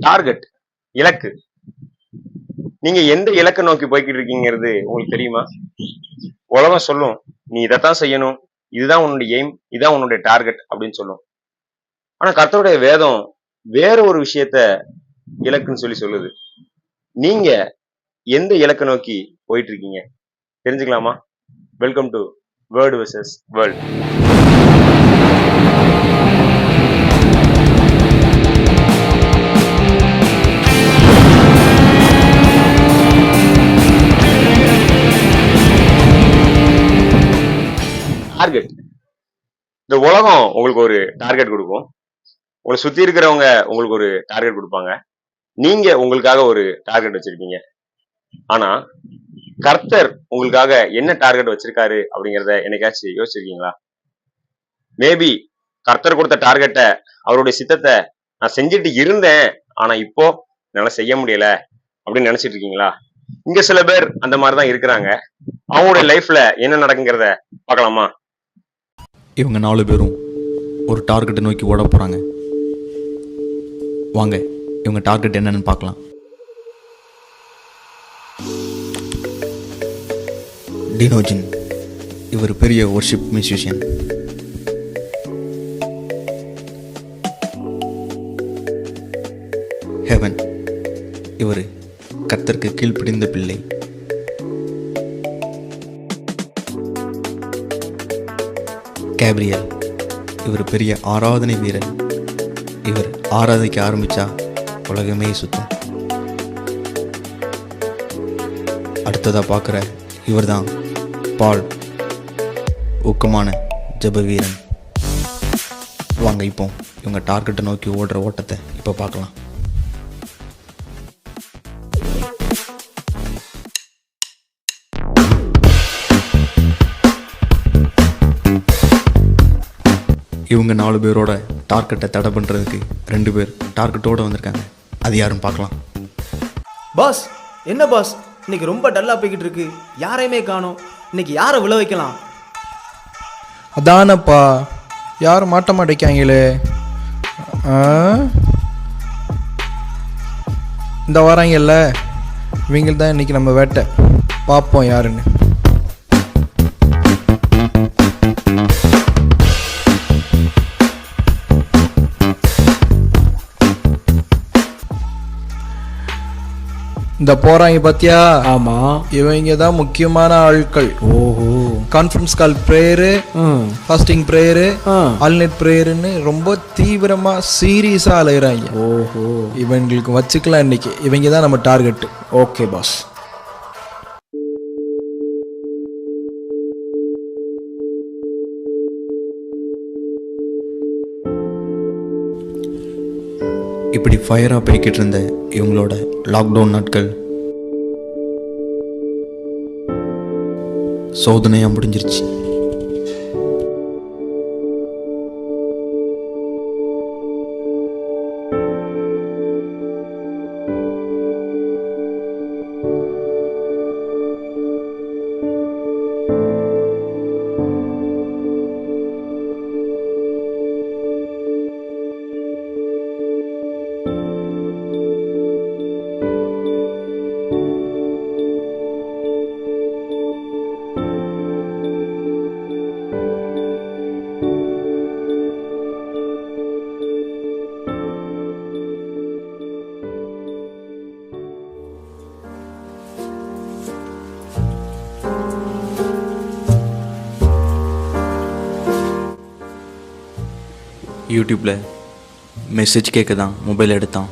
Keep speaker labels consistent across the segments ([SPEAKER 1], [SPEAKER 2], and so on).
[SPEAKER 1] Target இலக்கு. நீங்க எந்த இலக்கை நோக்கி போய்கிட்டு இருக்கீங்கிறது உங்களுக்கு தெரியுமா? உலகம் சொல்லும் நீ இதைத்தான் செய்யணும் இதுதான் உன்னுடைய எய்ம் இதுதான் உன்னுடைய டார்கெட் அப்படின்னு சொல்லும். ஆனா கர்த்தருடைய வேதம் வேற ஒரு விஷயத்த இலக்குன்னு சொல்லி சொல்லுது. நீங்க எந்த இலக்கை நோக்கி போயிட்டு இருக்கீங்க தெரிஞ்சுக்கலாமா? Welcome to word wishes world இந்த உலகம் உங்களுக்கு ஒரு டார்கெட் கொடுக்கும். உங்களை சுத்தி இருக்கிறவங்க உங்களுக்கு ஒரு டார்கெட் கொடுப்பாங்க. நீங்க உங்களுக்காக ஒரு டார்கெட் வச்சிருப்பீங்க. ஆனா கர்த்தர் உங்களுக்காக என்ன டார்கெட் வச்சிருக்காரு அப்படிங்கிறத என்னைக்காச்சும் யோசிச்சிருக்கீங்களா? மேபி கர்த்தர் கொடுத்த டார்கெட்டை அவருடைய சித்தத்தை நான் செஞ்சுட்டு இருந்தேன் ஆனா இப்போ என்னால செய்ய முடியல அப்படின்னு நினைச்சிட்டு இருக்கீங்களா இங்க சில பேர் அந்த மாதிரிதான் இருக்கிறாங்க. அவங்களுடைய லைஃப்ல என்ன நடக்குங்கிறத பார்க்கலாமா?
[SPEAKER 2] இவங்க நாலு பேரும் ஒரு டார்கெட்டை நோக்கி ஓட போகிறாங்க வாங்க இவங்க டார்கெட் என்னன்னு பார்க்கலாம். டினோஜின் இவர் பெரிய ஒர்ஷிப் மியூசிஷியன் ஹெவன் இவர் கர்த்தருக்கு கீழ்ப்பிடிந்த பிள்ளை. கேப்ரியல். இவர் பெரிய ஆராதனை வீரர் இவர் ஆராதிக்க ஆரம்பிச்சா உலகமே சுத்தம். அடுத்ததாக பார்க்குற இவர்தான் பால் ஊக்கமான ஜெப வீரன். வாங்க இப்போ இவங்க டார்கெட்டை நோக்கி ஓடுற ஓட்டத்தை இப்போ பார்க்கலாம். இவங்க நாலு பேரோட டார்கெட்டை தடை பண்ணுறதுக்கு ரெண்டு பேர் டார்கெட்டோடு வந்திருக்காங்க. அது யாரும் பார்க்கலாம்.
[SPEAKER 3] பாஸ் என்ன பாஸ்? இன்னைக்கு ரொம்ப டல்லா போய்கிட்டு இருக்கு. யாரையுமே காணோம். இன்னைக்கு யாரை விழ வைக்கலாம்?
[SPEAKER 4] அதானப்பா. யாரும் மாட்ட மாட்டேங்காங்களே ஆ? இந்த வராங்கல்ல இவங்க தான் இன்னைக்கு நம்ம வேட்டை. பார்ப்போம் யாருன்னு. இந்த போறாங்க பாத்தியா?
[SPEAKER 3] ஆமா.
[SPEAKER 4] இவங்க தான் முக்கியமான ஆட்கள்.
[SPEAKER 3] ஓஹோ.
[SPEAKER 4] Conference call prayer fasting prayer. All night ப்ரேயருன்னு ரொம்ப தீவிரமா சீரியஸா அலைகிறாங்க
[SPEAKER 3] ஓஹோ.
[SPEAKER 4] இவங்களுக்கு வச்சுக்கலாம் இன்னைக்கு. இவங்க தான் நம்ம டார்கெட்
[SPEAKER 3] ஓகே பாஸ்
[SPEAKER 2] இப்படி ஃபயராக போய்கிட்டு இருந்த இவங்களோட லாக்டவுன் நாட்கள். சோதனையாக முடிஞ்சிருச்சு. யூடியூப்பில் மெசேஜ் கேட்க தான் மொபைல் எடுத்தான்.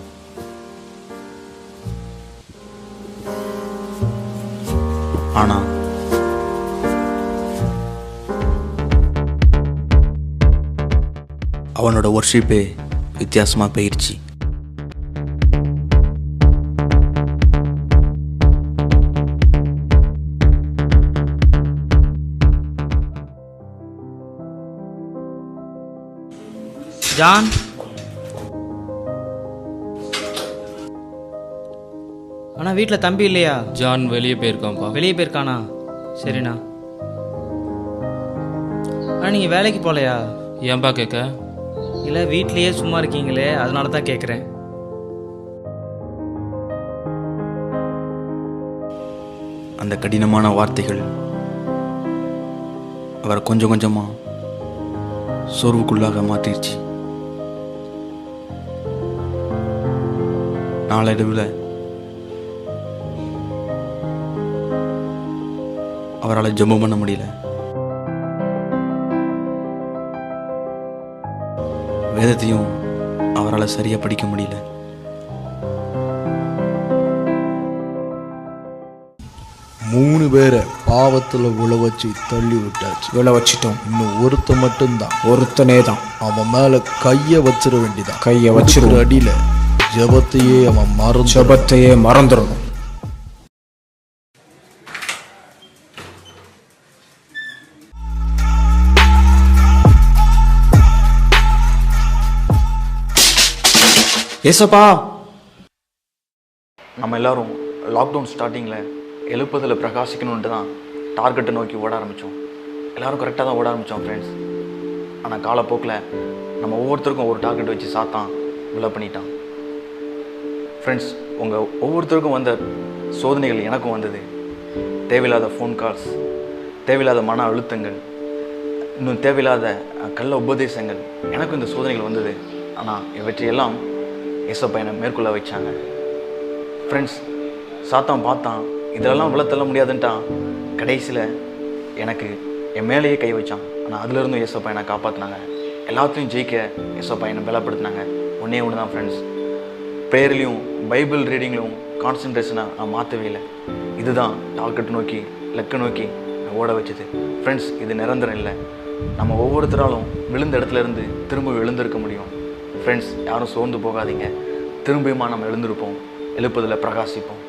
[SPEAKER 2] ஆனால் அவனோட ஒர்ஷிப்பே வித்தியாசமாக போயிடுச்சு
[SPEAKER 5] John? அண்ணா வீட்டில் தம்பி இல்லையா?
[SPEAKER 6] ஜான் வெளியே போயிருக்கான்ப்பா.
[SPEAKER 5] வெளியே போயிருக்கானா? சரிண்ணா. அண்ணா நீங்கள் வேலைக்கு போகலையா
[SPEAKER 6] ஏன்பா கேட்க?
[SPEAKER 5] இல்லை வீட்லேயே சும்மா இருக்கீங்களே அதனால தான் கேட்குறேன்
[SPEAKER 7] அந்த கடினமான வார்த்தைகள் அவரை கொஞ்சம் கொஞ்சமாக சோர்வுக்குள்ளாக மாற்றிடுச்சு. நாளடைவில் அவரால் ஜெபம் பண்ண முடியல. வேதத்தையும் அவரால் சரியாக படிக்க முடியல.
[SPEAKER 4] மூணு பேரை பாவத்தில் விழ வச்சு தள்ளி விட்டாச்சு.
[SPEAKER 8] விழ வச்சிட்டோம்.
[SPEAKER 4] இன்னும் ஒருத்த மட்டும்தான்.
[SPEAKER 8] ஒருத்தனே தான்
[SPEAKER 4] அவன் மேல கைய வச்சிட வேண்டியதான்
[SPEAKER 8] கையை வச்சிருவோம்.
[SPEAKER 4] அடியில ஜெபத்தையே அவன் மறந்து
[SPEAKER 8] ஜபத்தையே மறந்துடணும். ஏசப்பா.
[SPEAKER 7] நம்ம எல்லாரும் லாக்டவுன் ஸ்டார்டிங்கில் எழுப்பதில் பிரகாசிக்கணுன்ட்டு தான் டார்கெட்டை நோக்கி ஓட ஆரம்பித்தோம் எல்லாரும் கரெக்டாக தான் ஓட ஆரம்பித்தோம் ஃப்ரெண்ட்ஸ் ஆனால் காலப்போக்கில் நம்ம ஒவ்வொருத்தருக்கும் ஒரு டார்கெட் வச்சு சாத்தான் வில பண்ணிட்டான். ஃப்ரெண்ட்ஸ் உங்கள் ஒவ்வொருத்தருக்கும் வந்த சோதனைகள் எனக்கும் வந்தது. தேவையில்லாத ஃபோன் கால்ஸ் தேவையில்லாத மன அழுத்தங்கள் இன்னும் தேவையில்லாத கள்ள உபதேசங்கள். எனக்கும் இந்த சோதனைகள் வந்தது. ஆனால் இவற்றையெல்லாம் இயேசப்பா என்னை மேற்கொள்ள வச்சாங்க. ஃப்ரெண்ட்ஸ் சாத்தான் பார்த்தான். இதெல்லாம் விழ முடியாதுன்ட்டான். கடைசியில் எனக்கு என் மேலேயே கை வச்சான். ஆனால் அதுலேருந்தும் இயேசப்பா என்னை காப்பாற்றினாங்க எல்லாத்தையும் ஜெயிக்க இயேசப்பா என்னை பலப்படுத்தினாங்க. ஒன்றே ஒன்று தான் ஃப்ரெண்ட்ஸ் ப்ரேயர்லேயும் பைபிள் ரீடிங்லையும் கான்சன்ட்ரேஷனாக நான் மாற்றவே இல்லை. இதுதான் டார்கெட் நோக்கி லக்கை நோக்கி நான் ஓட வச்சது. ஃப்ரெண்ட்ஸ் இது நிரந்தரம் இல்லை. நம்ம ஒவ்வொருத்தராலும் விழுந்த இடத்துல இருந்து திரும்ப எழுந்திருக்க முடியும். ஃப்ரெண்ட்ஸ் யாரும் சோர்ந்து போகாதீங்க. திரும்பியுமா நம்ம எழுந்திருப்போம். எழுப்பதில் பிரகாசிப்போம்.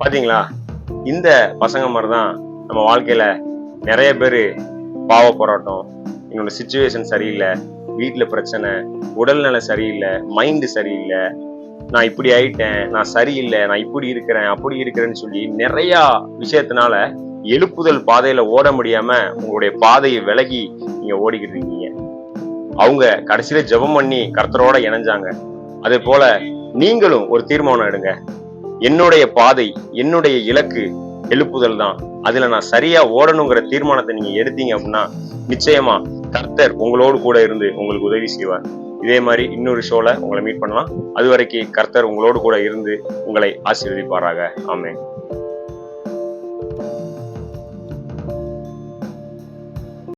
[SPEAKER 1] பார்த்தீங்களா இந்த பசங்க மாதிரி தான் நம்ம வாழ்க்கையில் நிறைய பேர் பாவ போராட்டம் என்னோட சுச்சுவேஷன் சரியில்லை வீட்டில் பிரச்சனை உடல்நல சரியில்லை மைண்டு சரியில்லை. நான் இப்படி ஆயிட்டேன் நான் சரியில்லை நான் இப்படி இருக்கிறேன் அப்படி இருக்கிறேன்னு சொல்லி நிறையா விஷயத்தினால எழுப்புதல் பாதையில ஓட முடியாம உங்களுடைய பாதையை விலகி நீங்க ஓடிக்கிட்டு இருக்கீங்க. அவங்க கடைசியில ஜெபம் பண்ணி கர்த்தரோட இணைஞ்சாங்க. அதே போல நீங்களும் ஒரு தீர்மானம் எடுங்க. என்னுடைய பாதை என்னுடைய இலக்கு எழுப்புதல் தான். அதுல நான் சரியா ஓடணுங்கிற தீர்மானத்தை நீங்க எடுத்தீங்க அப்படின்னா நிச்சயமா கர்த்தர் உங்களோடு கூட இருந்து உங்களுக்கு உதவி செய்வார். இதே மாதிரி இன்னொரு ஷோல உங்களை மீட் பண்ணலாம். அது வரைக்கும் கர்த்தர் உங்களோடு கூட இருந்து உங்களை ஆசீர்வதிப்பாராக. ஆமே